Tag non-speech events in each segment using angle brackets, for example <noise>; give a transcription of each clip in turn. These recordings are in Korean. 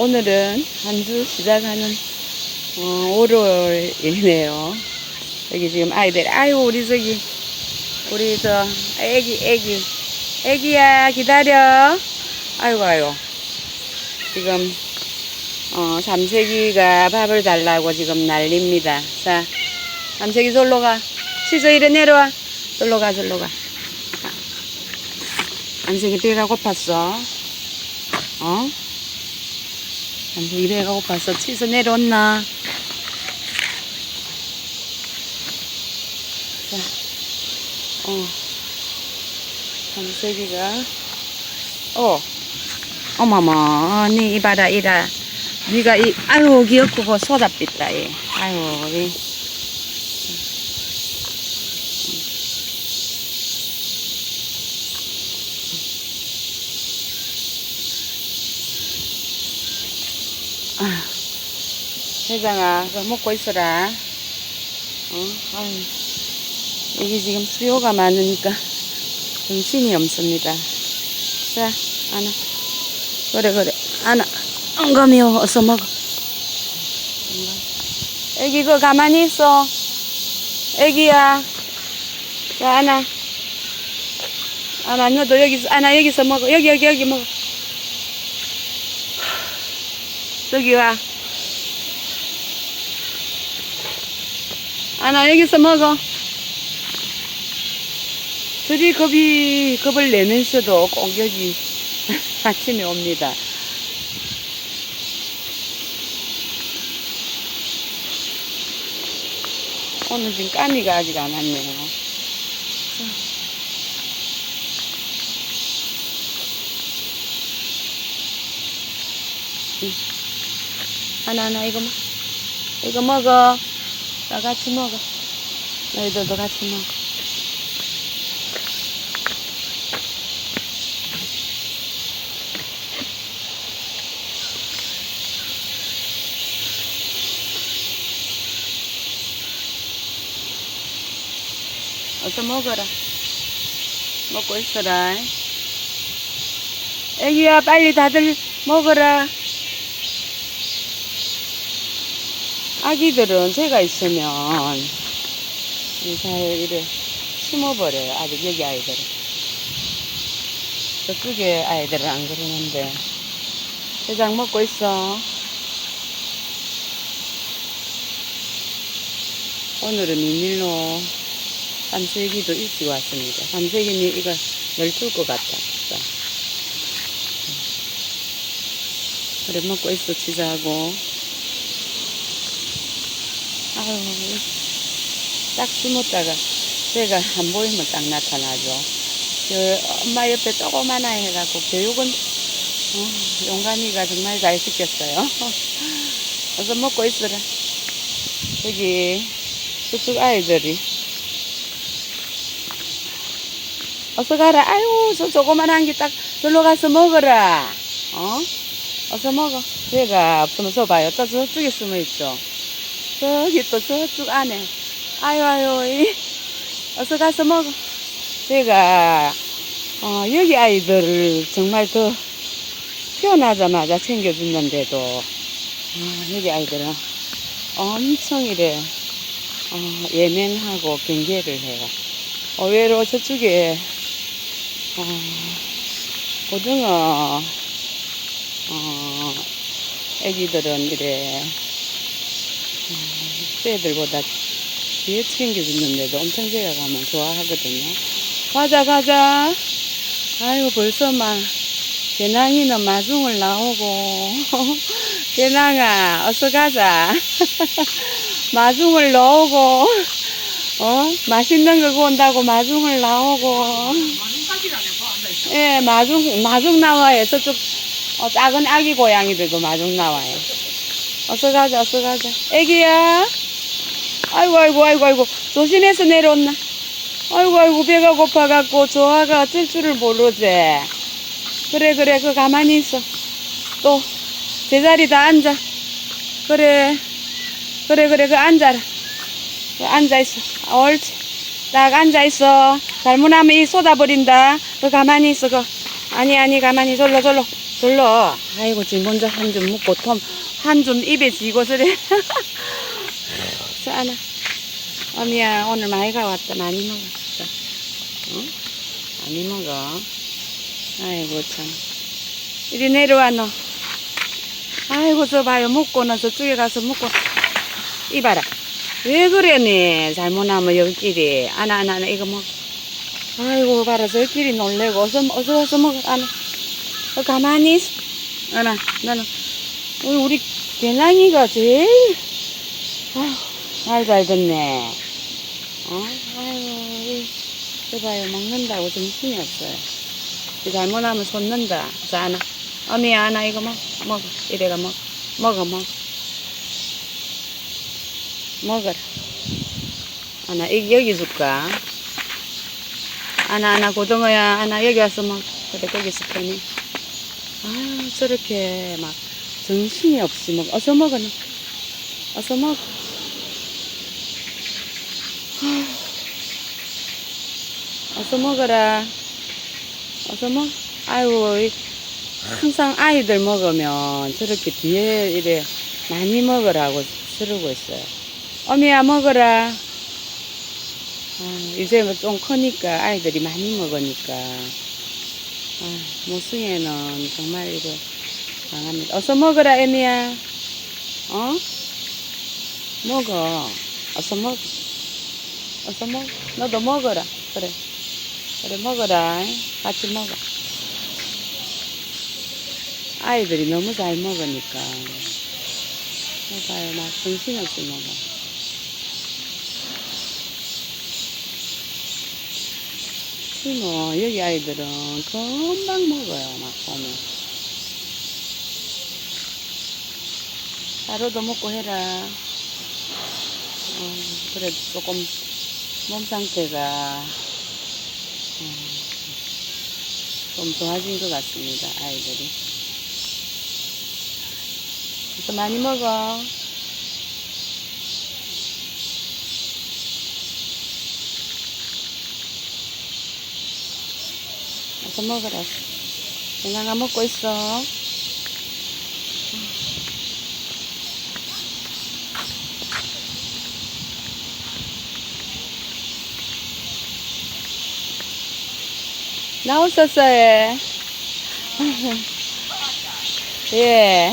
오늘은 한 주 시작하는 어, 월요일이네요. 여기 지금 아이들, 아유 우리 저기 우리 저 애기 애기 애기야 기다려. 아이고 아이고 지금 어, 삼색이가 밥을 달라고 지금 난립니다. 자, 삼색이 절로 가. 시저 이리 내려와. 절로 가, 절로 가. 아, 삼색이 배가 고팠어. 어? 배가 고팠어. 치서 내려왔나? 자, 어. 삼색이가, 어. 어머머, 니 이봐라, 이라. 니가 이, 아유, 귀엽고, 그 소다빛다, 얘. 아유, 이. 회장아, 그거 먹고 있어라. 어, 아유. 여기 지금 수요가 많으니까 정신이 없습니다. 자, 하나. 그래, 그래. 하나. 엉거미요. 어서 먹어. 애기, 그 가만히 있어. 애기야. 자, 하나. 하나, 너도 여기서, 하나, 여기서 먹어. 여기, 여기, 여기 먹어. 저기 와. 하나, 여기서 먹어. 저리 겁이, 겁을 내면서도 꼭 여기 <laughs> 아침에 옵니다. 오늘 지금 까미가 아직 안 왔네요. 응. 하나, 하나, 이거 먹 이거 먹어. 나 같이 먹어. 너희들도 같이 먹어. 어서 먹어라. 먹고 있어라. 애기야, 빨리 다들 먹어라. 아기들은 제가 있으면 이 사이에 이래 숨어버려요. 아직 여기 아이들은. 저쪽에 아이들은 안 그러는데. 대장 먹고 있어. 오늘은 민일로 삼색이도 일찍 왔습니다. 삼색이는 이거 열줄 것 같다. 자. 그래, 먹고 있어, 치자하고. 아유, 딱 숨었다가 제가 안 보이면 딱 나타나죠. 저 엄마 옆에 조그마나 해갖고 교육은 어, 용감이가 정말 잘 시켰어요. <laughs> 어서 먹고 있어라. 여기 저쪽 아이들이 어서 가라. 아유, 저 조그만한 게딱 절로 가서 먹어라. 어? 어서 먹어. 없으면 저 봐요. 또 저쪽에 숨어 있죠. 저기 또 저쪽 안에. 아유, 아유, 이. 어서 가서 먹어. 제가, 어, 여기 아이들을 정말 더 태어나자마자 챙겨준다는데도, 어, 여기 아이들은 엄청 이래, 어, 예민하고 경계를 해요. 의외로 저쪽에, 어, 고등어, 어, 애기들은 이래, 쟤들보다 뒤에 챙겨주는데도 엄청 제가 가면 좋아하거든요. 가자, 가자. 아이고, 벌써 막, 개낭이는 마중을 나오고, <laughs> 개낭아, 어서 가자. <laughs> 마중을 나오고, 어? 맛있는 거 구운다고 마중을 나오고. 예, 마중, 마중 나와요. 저쪽, 어, 작은 아기 고양이들도 마중 나와요. 어서 가자, 어서 가자. 애기야. 아이고, 아이고, 아이고, 아이고. 조심해서 내려온나. 아이고, 아이고, 배가 고파갖고 조화가 어쩔 줄을 모르지. 그래, 그래, 그 가만히 있어. 또, 제자리 다 앉아. 그래. 그래, 그래, 그 앉아라. 그 앉아있어. 옳지. 딱 앉아있어. 잘못하면 이 쏟아버린다. 그 가만히 있어, 그. 아니, 아니, 가만히, 절로, 절로. 절로. 아이고, 지금 먼저 한 줌 먹고, 톰, 한 줌 입에 쥐고, 그래. <laughs> 자, 하나. 어미야, 오늘 많이 가왔다. 많이 먹었어. 응? 많이 먹어. 아이고, 참. 이리 내려와, 너. 아이고, 저 봐요. 먹고는 저쪽에 가서 먹고. 이봐라. 왜 그러니? 잘못하면 여기끼리. 아나, 아나, 아나, 이거 먹어. 아이고, 봐라. 저끼리 놀래고. 어서, 어서, 어서 먹어. 아나. 어, 가만히 있어. 아나, 나는. 우리, 우리 개냥이가 제일, 아휴, 말잘 듣네. 어? 아이고, 이, 저 봐요. 먹는다고 정신이 없어요. 이 잘못하면 솟는다. 자, 아나. 어미야, 아나, 이거 먹, 먹어. 이래가 먹, 먹어, 먹어. 먹어라. 이, 여기 줄까? 아나, 아나, 고등어야. 아나, 여기 와서 먹. 그래, 거기서 편히. 아, 저렇게 막 정신이 없이 먹, 어서 먹어, 너. 어서 먹어. 어서 먹어라. 어서 먹. 이- 항상 아이들 먹으면 저렇게 뒤에 이래 많이 먹으라고 쓰르고 있어요. 어미야, 먹어라. 아, 이제 뭐좀 크니까 아이들이 많이 먹으니까. 아, 모승에는 정말 이래 강합니다. 어서 먹어라, 애미야. 어? 먹어. 어서 먹어. 어서 먹어. 너도 먹어라. 그래. 그래, 먹어라. 같이 먹어. 아이들이 너무 잘 먹으니까. 봐요, 막 정신없이 먹어. 뭐 여기 아이들은 금방 먹어요, 막 보면. 하루도 먹고 해라. 어, 그래도 조금 몸 상태가 어, 좀 좋아진 것 같습니다, 아이들이. 그래서 많이 먹어. 어서 먹어라. 영양아 먹고 있어. 나오셨어요. <laughs> 예.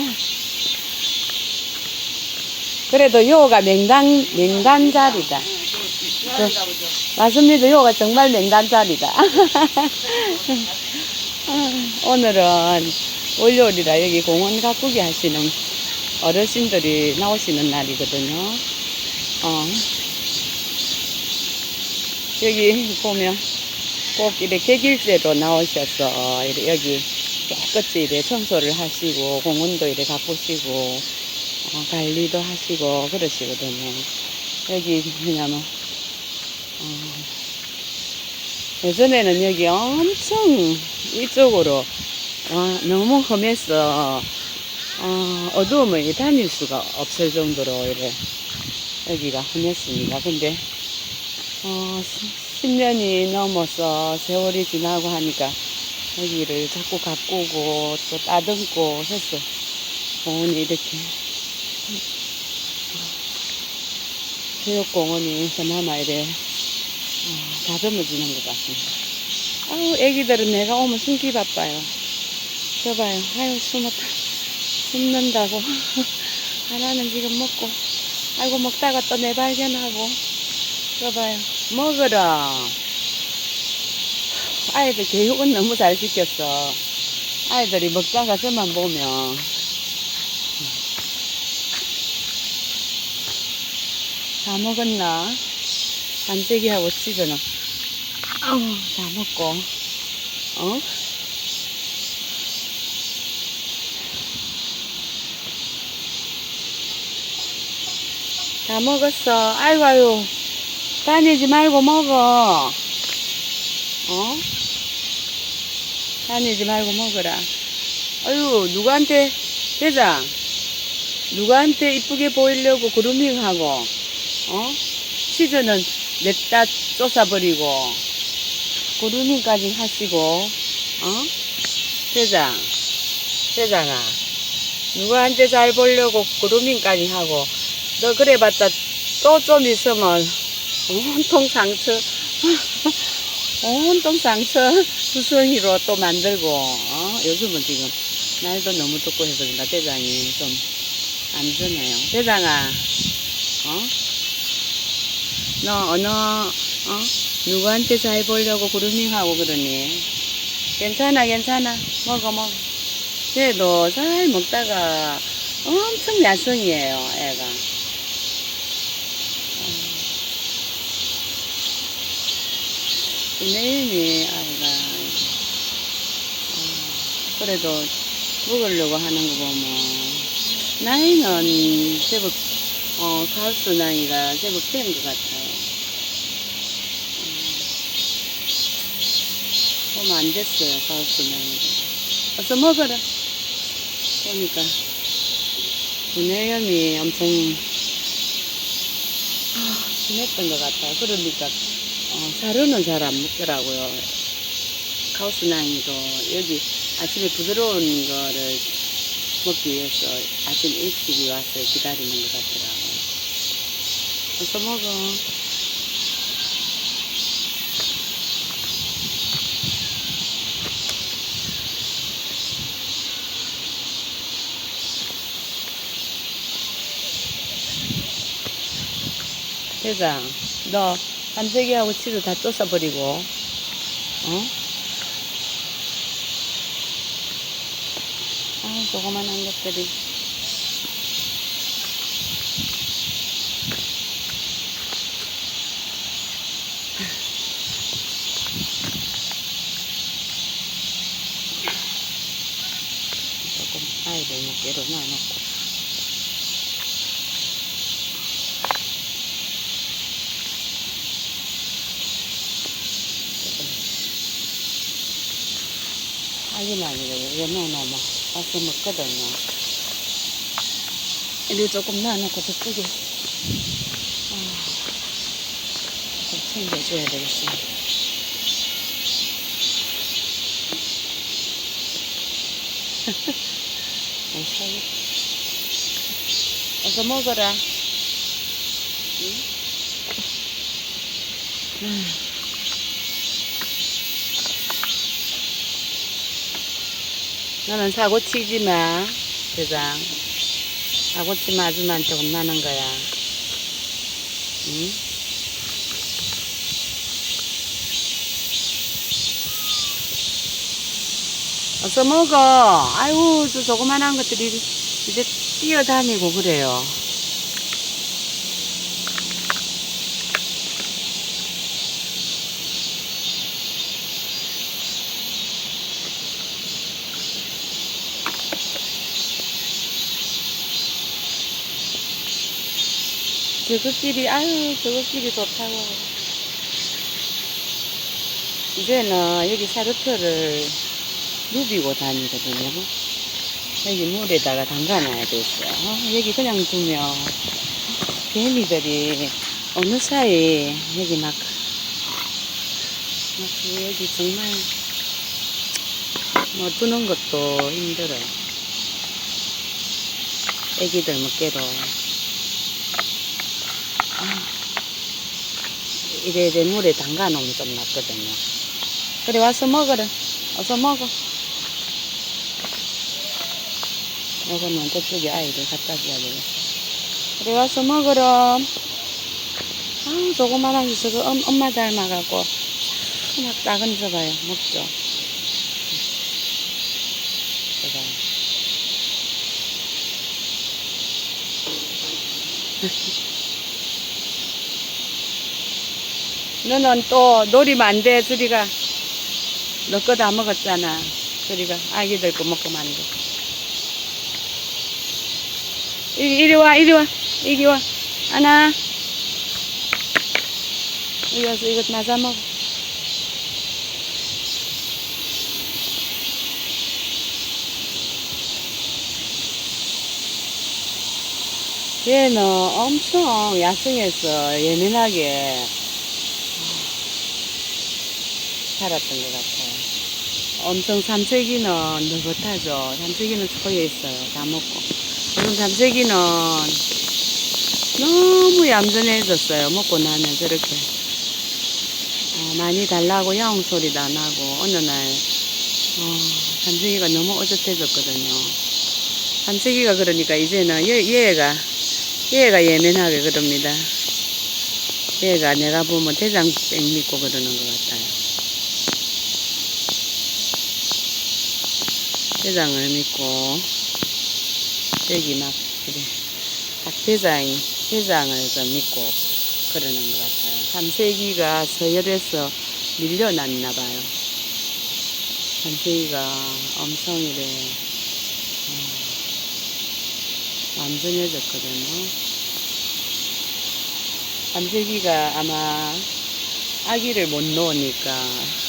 그래도 요가 맹단, 맹단 자리다. 그, 맞습니다. 요가 정말 맹단 자리다. <laughs> 오늘은 월요일이라 여기 공원 가꾸기 하시는 어르신들이 나오시는 날이거든요. 어. 여기 보면 꼭 이렇게 객일제로 나오셔서 여기 깨끗이 이렇게 청소를 하시고 공원도 이렇게 가꾸시고 어, 관리도 하시고 그러시거든요. 여기 뭐냐면 어, 예전에는 여기 엄청 이쪽으로 와, 너무 험해서 어, 어두움을 다닐 수가 없을 정도로 이래 여기가 험했습니다. 근데 어, 10년이 넘어서 세월이 지나고 하니까 여기를 자꾸 가꾸고 또 따듬고 해서 공원이 이렇게 교육공원이 그나마 이래 어, 다듬어지는 것 같습니다. 아우 애기들은 내가 오면 숨기 바빠요. 저봐요. 아유 숨었다. 숨는다고. <laughs> 하나는 지금 먹고 아이고 먹다가 또 내 발견하고 저봐요. 먹으라. 아이들 교육은 너무 잘 시켰어. 아이들이 먹다가 저만 보면 다 먹었나? 반짝이하고 치즈는 아우 다 먹고 어? 다 먹었어. 아이고 아유 다니지 말고 먹어. 어? 다니지 말고 먹어라. 아유 누구한테 대장 누구한테 이쁘게 보이려고 그루밍하고 어? 치즈는 냅다 쫓아버리고 그루밍까지 하시고 어? 대장 세상아. 누구한테 잘 보려고 그루밍까지 하고, 너 그래봤자 또 좀 있으면 온통 상처, 온통 상처 수성이로 또 만들고, 어? 요즘은 지금 날도 너무 덥고 해서 그런가 대장이 좀안 드네요. 대장아, 어? 너 어느, 어? 누구한테 잘 보려고 그루밍하고 그러니? 괜찮아, 괜찮아. 먹어, 먹어. 쟤도 잘 먹다가 엄청 야성이에요, 애가. 내일이 아이가 어, 그래도 먹으려고 하는 거 보면 나이는 제법 어, 가수 나이가 제법 된 것 같아요. 음, 보면 안 됐어요, 가수 나이가. 어서 먹어라. 보니까 분해염이 엄청 아, 심했던 것 같아요. 그러니까 어, 사료는 잘 안 먹더라고요. 카우스나이도 여기 아침에 부드러운 거를 먹기 위해서 아침 일찍 와서 기다리는 것 같더라고요. 어서 먹어. 대장, 너 감세기하고 치즈 다 쫓아버리고, 어? 아, 조그만한 것들이. 조금 아이들 먹기로 놔놓고. 하기만이래요. 이거 넣어놓으면 와서 먹거든요. 이리 조금 놔놓고 저쪽에 아, 좀 챙겨줘야 되겠어요. 괜찮아. <laughs> 어서 먹어라. 응? 음. 너는 사고 치지 마, 대장. 사고 치면 아줌마한테 혼나는 거야. 응? 어서 먹어. 아이고, 저 조그만한 것들이 이제 뛰어다니고 그래요. 저거끼리, 아유, 저거끼리 좋다고. 이제는 여기 사료표를 누비고 다니거든요. 여기 물에다가 담가놔야 되겠어요. 어, 여기 그냥 두면 개미들이 어느 사이 여기 막, 막 여기 정말 뭐 두는 것도 힘들어요. 애기들 먹게로. 이래 이래 물에 담가 놓으면 좀 낫거든요. 그래 와서 먹어라. 어서 먹어. 이거는 저쪽에 아이들 갖다 줘야 되겠어. 그래 와서 먹어라. 아우 조그만한 게 저거 엄, 엄마 닮아갖고 막저 봐요. 먹죠. 저거. <laughs> 너는 또 놀이면 안 돼, 저리가. 너 거 다 먹었잖아. 저리가. 아기들 거 먹으면 안 돼. 이리, 이리 와, 이리 와. 이리 와. 하나. 이리 와서 이것 맞아 먹어. 얘는 엄청 야생에서 예민하게 살았던 것 같아요. 엄청 삼색이는 느긋하죠. 삼색이는 초에 있어요. 다 먹고. 지금 삼색이는 너무 얌전해졌어요. 먹고 나면 저렇게. 어, 많이 달라고 야옹 소리도 안 하고, 어느 날, 어, 삼색이가 너무 어젓해졌거든요. 삼색이가 그러니까 이제는 얘, 얘가, 얘가 예민하게 그럽니다. 얘가 내가 보면 대장병 믿고 그러는 것 같아요. 대장을 믿고, 여기 막, 그래. 딱 대장이, 대장을 좀 믿고 그러는 것 같아요. 삼세기가 서열에서 밀려났나 봐요. 삼세기가 엄청 이래, 어, 완전해졌거든요. 삼세기가 아마 아기를 못 놓으니까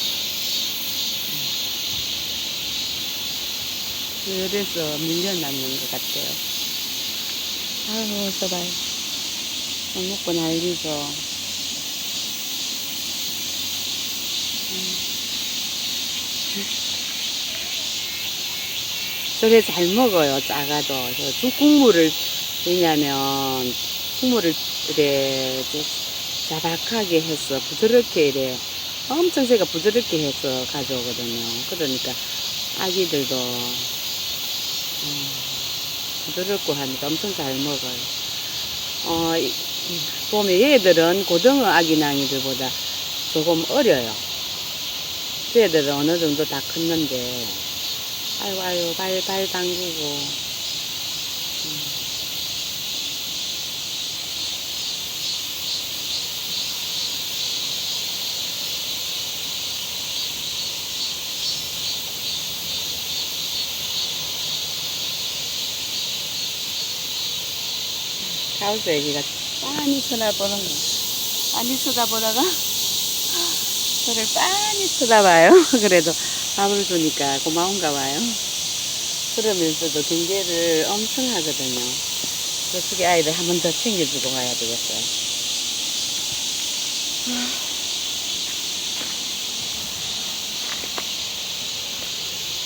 그래서 밀려났는 것 같아요. 아유, 써봐요. 밥 먹고 난리죠. 저게 잘 먹어요, 작아도. 저 죽국물을, 왜냐면, 국물을 이래, 좀 자박하게 해서, 부드럽게 이래, 엄청 제가 부드럽게 해서 가져오거든요. 그러니까, 아기들도, 어, 부드럽고 하니까 엄청 잘 먹어요. 어, 이- 보면 얘들은 고등어 아기낭이들보다 조금 어려요. 쟤들은 어느 정도 다 컸는데, 아이고, 아이고, 발, 발 당기고. 가우스 애기가 빤히 쳐다보는 거. 빤히 쳐다보다가, <laughs> 저를 빤히 쳐다봐요. <laughs> 그래도 밥을 주니까 고마운가 봐요. 그러면서도 경계를 엄청 하거든요. 저쪽에 아이들 한 번 더 챙겨주고 가야 되겠어요.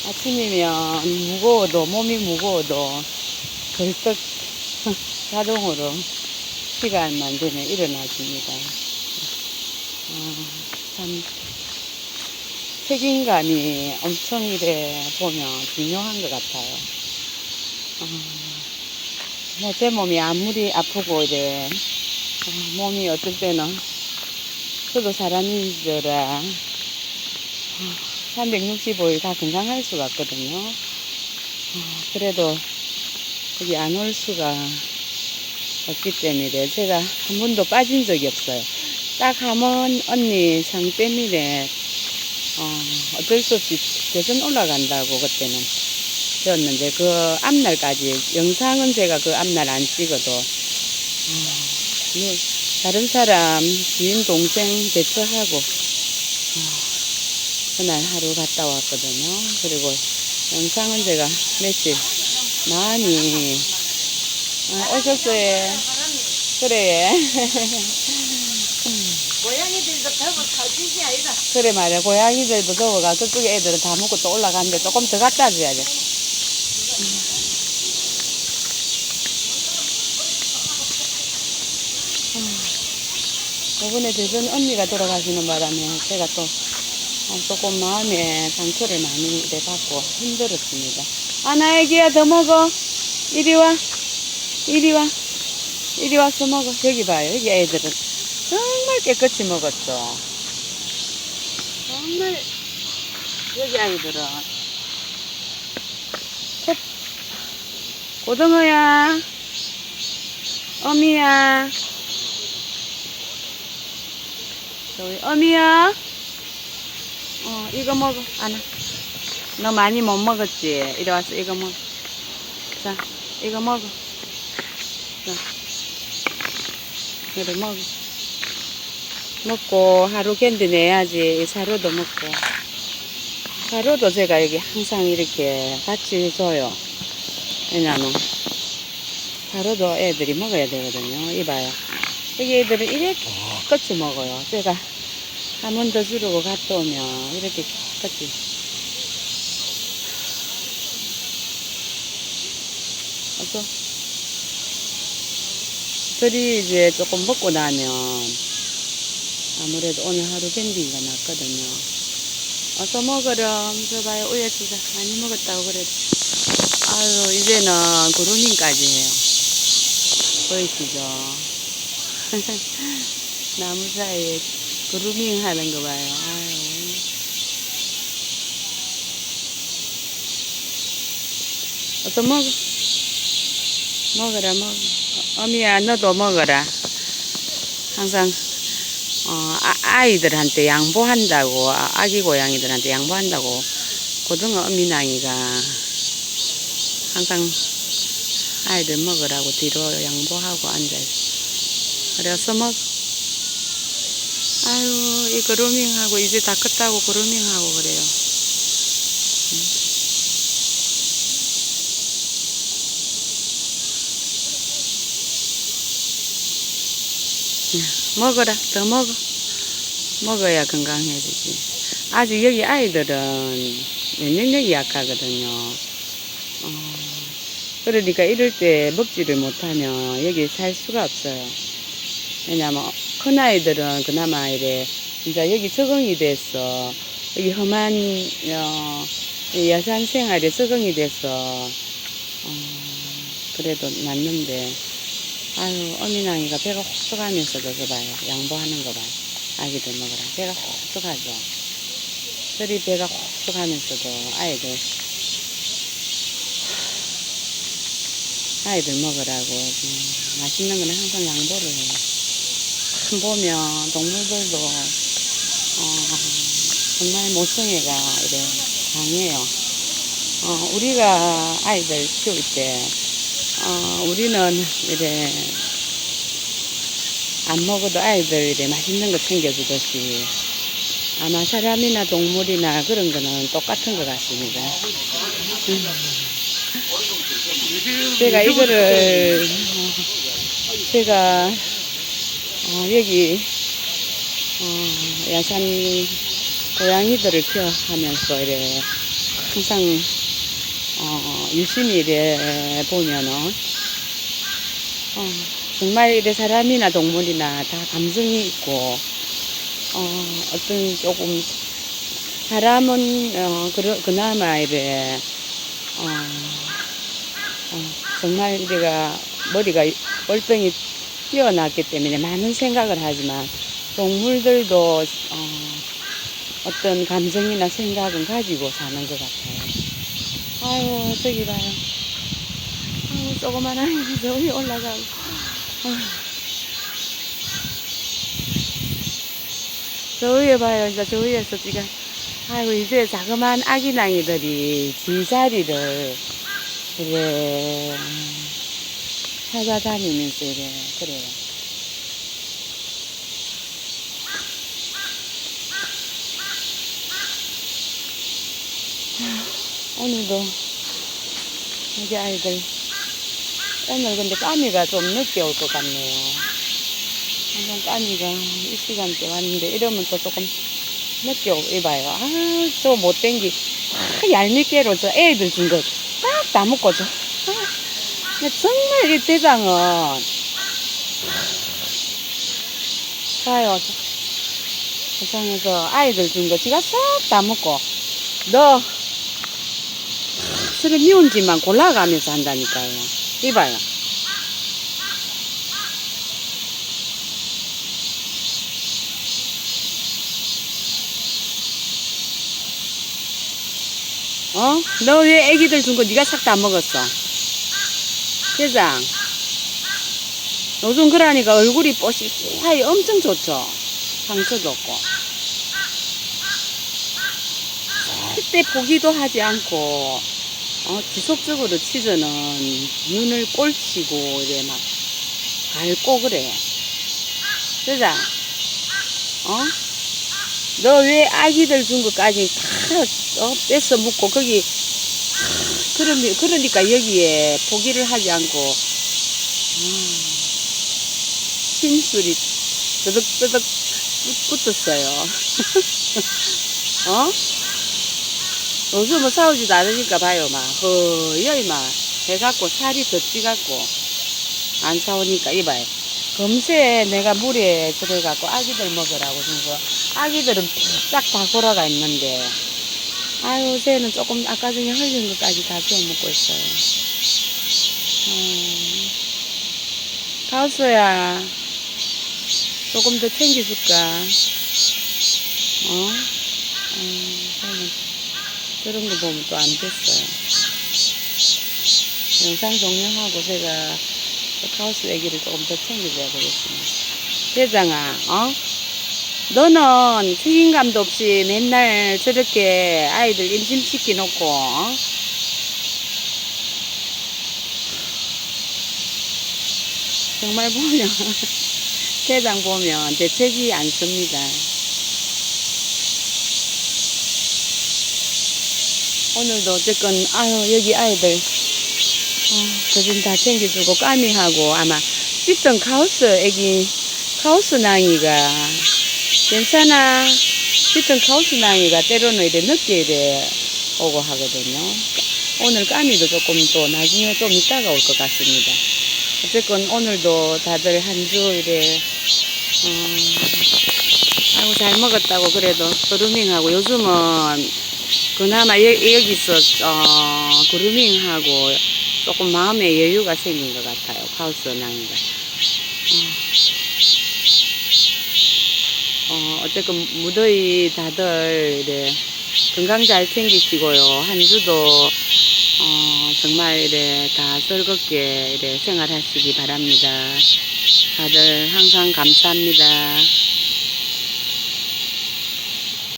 아침이면 무거워도, 몸이 무거워도 벌떡 자동으로 시간만 되면 일어나줍니다. 아, 참, 책임감이 엄청 이래 보면 중요한 것 같아요. 아, 뭐, 제 몸이 아무리 아프고 이래, 아, 몸이 어떨 때는, 저도 사람이더라, 365일 다 건강할 수가 없거든요. 아, 그래도, 거기 안 올 수가 없기 때문에 제가 한 번도 빠진 적이 없어요. 딱 한 번 언니 상 때문에 어, 어쩔 수 없이 대선 올라간다고 그때는 되었는데 그 앞날까지 영상은 제가 그 앞날 안 찍어도 어, 뭐 다른 사람 지인 동생 대처하고 어, 그날 하루 갔다 왔거든요. 그리고 영상은 제가 며칠 많이 아, 오셨어요. 그래. 고양이들도 더고 터지지 아이가. 그래 말이야. 고양이들도 더워가 저쪽에 애들은 다 먹고 또 올라가는데 조금 더 갖다 줘야 돼. 이번에 대전 언니가 돌아가시는 바람에 제가 또 아, 조금 마음에 상처를 많이 내받고 힘들었습니다. 아, 나 애기야, 더 먹어. 이리 와. 이리 와. 이리 와서 먹어. 여기 봐요. 여기 애들은. 정말 깨끗이 먹었어. 정말 여기 아이들은. 톱 고등어야. 어미야. 저기 어미야. 어 이거 먹어. 안아 너 많이 못 먹었지? 이리 와서 이거 먹어. 자 이거 먹어 자 이거 먹어 먹고 하루 견디 내야지 사료도 먹고. 사료도 제가 여기 항상 이렇게 같이 줘요. 왜냐면 사료도 애들이 먹어야 되거든요. 이봐요. 여기 애들은 이렇게 깨끗이 먹어요. 제가 한 번 더 주려고 갔다 오면 이렇게 깨끗이 어서. 들이 이제 조금 먹고 나면 아무래도 오늘 하루 밴딩가 났거든요. 어서 먹으렴. 저 봐요. 우유 주자. 많이 먹었다고 그래. 아유, 이제는 구루밍까지 해요. 보이시죠? <laughs> 나무 사이에 구루밍 하는 거 봐요. 아유. 어서 먹어. 먹어라, 먹어. 어미야, 너도 먹어라. 항상, 어, 아, 이들한테 양보한다고, 아- 아기 고양이들한테 양보한다고, 고등어 어미낭이가 항상 아이들 먹으라고 뒤로 양보하고 앉아있어. 그래서 먹, 아유, 이 그루밍하고, 이제 다 컸다고 그루밍하고 그래요. 먹어라, 더 먹어. 먹어야 건강해지지. 아직 여기 아이들은 면역력이 약하거든요. 어, 그러니까 이럴 때 먹지를 못하면 여기 살 수가 없어요. 왜냐면 큰 아이들은 그나마 이래 진짜 여기 적응이 됐어. 여기 험한 어, 이 야산 생활에 적응이 됐어. 어, 그래도 낫는데 아유 어미낭이가 배가 혹tuk하면서도 저 봐요. 양보하는 거 봐요. 아기들 먹으라. 배가 혹tuk하죠. 저리 배가 혹tuk하면서도 아이들 아이들 먹으라고 음, 맛있는 거는 항상 양보를 해요. 참 보면 동물들도 어, 정말 모성애가 이래 강해요. 어, 우리가 아이들 키울 때 어, 우리는 이래 안 먹어도 아이들 이래 맛있는 거 챙겨주듯이 아마 사람이나 동물이나 그런 거는 똑같은 것 같습니다. 음. 제가 이거를 어, 제가 어, 여기 어, 야산 고양이들을 키워하면서 이래 항상 어, 유심히 이래 보면은 어, 정말 이래 사람이나 동물이나 다 감성이 있고 어, 어떤 조금 사람은 어, 그러, 그나마 이래 어, 어, 정말 우리가 머리가 월등히 뛰어났기 때문에 많은 생각을 하지만 동물들도 어, 어떤 감정이나 생각은 가지고 사는 것 같아요. 아유 저기 봐요. 아유 조그만 아이들 저 위에 올라가고. 저 위에 봐요. 이제 저 위에서 지금 아이고 이제 자그마한 아기낭이들이 지 자리를 이래 찾아다니면서 이래 그래요. 오늘도 여기 아이들 오늘 근데 까미가 좀 늦게 올 것 같네요. 항상 까미가 이 시간대 왔는데 이러면 또 조금 늦게 오봐요. 아, 저 못된 게 아, 얄밉게로 저 애들 준 거 딱 다 먹고 저. 아, 근데 정말 이 대장은 봐요. 저 세상에서 아이들 준 거 지가 싹 다 먹고 너 서로 미운 짓만 골라가면서 한다니까요. 이봐요. 어? 너 왜 애기들 준 거 네가 싹 다 먹었어? 회장. 요즘 그러니까 얼굴이 뽀시뽀하이 엄청 좋죠? 상처도 없고. 절대 보기도 하지 않고, 어, 지속적으로 치즈는 눈을 꼴치고, 이래 막, 밟고 그래. 회장. 어? 너 왜 아기들 준 것까지 다, 어, 뺏어 먹고, 거기, 그러니, 그러니까 여기에 포기를 하지 않고, 음, 심술이 뜨덕뜨덕 붙었어요. <laughs> 어? 요즘은 싸우지도 않으니까 봐요, 막. 허여이 막 해갖고 살이 더 찌갖고 안 사오니까 이봐요. 금세 내가 물에 들어갖고 아기들 먹으라고 준거 아기들은 싹다 골아가 있는데 아유 쟤는 조금 아까 전에 흘린 것까지 다 주워 먹고 있어요. 음. 가우스야 조금 더 챙겨줄까? 어? 음, 저런 거 보면 또 안 됐어요. 영상 종료하고 제가 그 카우스 애기를 조금 더 챙겨줘야 되겠습니다. 대장아, 어? 너는 책임감도 없이 맨날 저렇게 아이들 임신시키 놓고, 어? 정말 보면, <laughs> 대장 보면 대책이 안 씁니다. 오늘도 어쨌건, 아유, 여기 아이들, 어, 그좀 다 챙겨주고 까미하고 아마 씹던 카우스 애기 카우스 낭이가 괜찮아. 씹던 카우스 낭이가 때로는 이래 늦게 이래 오고 하거든요. 오늘 까미도 조금 또 나중에 좀 이따가 올 것 같습니다. 어쨌건 오늘도 다들 한 주 이래 어, 아이고 잘 먹었다고 그래도 그루밍하고 요즘은 그나마 여, 여기서 어, 그루밍하고 조금 마음에 여유가 생긴 것 같아요. 카우스 나니까. 어, 어쨌건 무더위 다들 이래 건강 잘 챙기시고요. 한 주도 어, 정말 이래 다 즐겁게 이래 생활하시기 바랍니다. 다들 항상 감사합니다.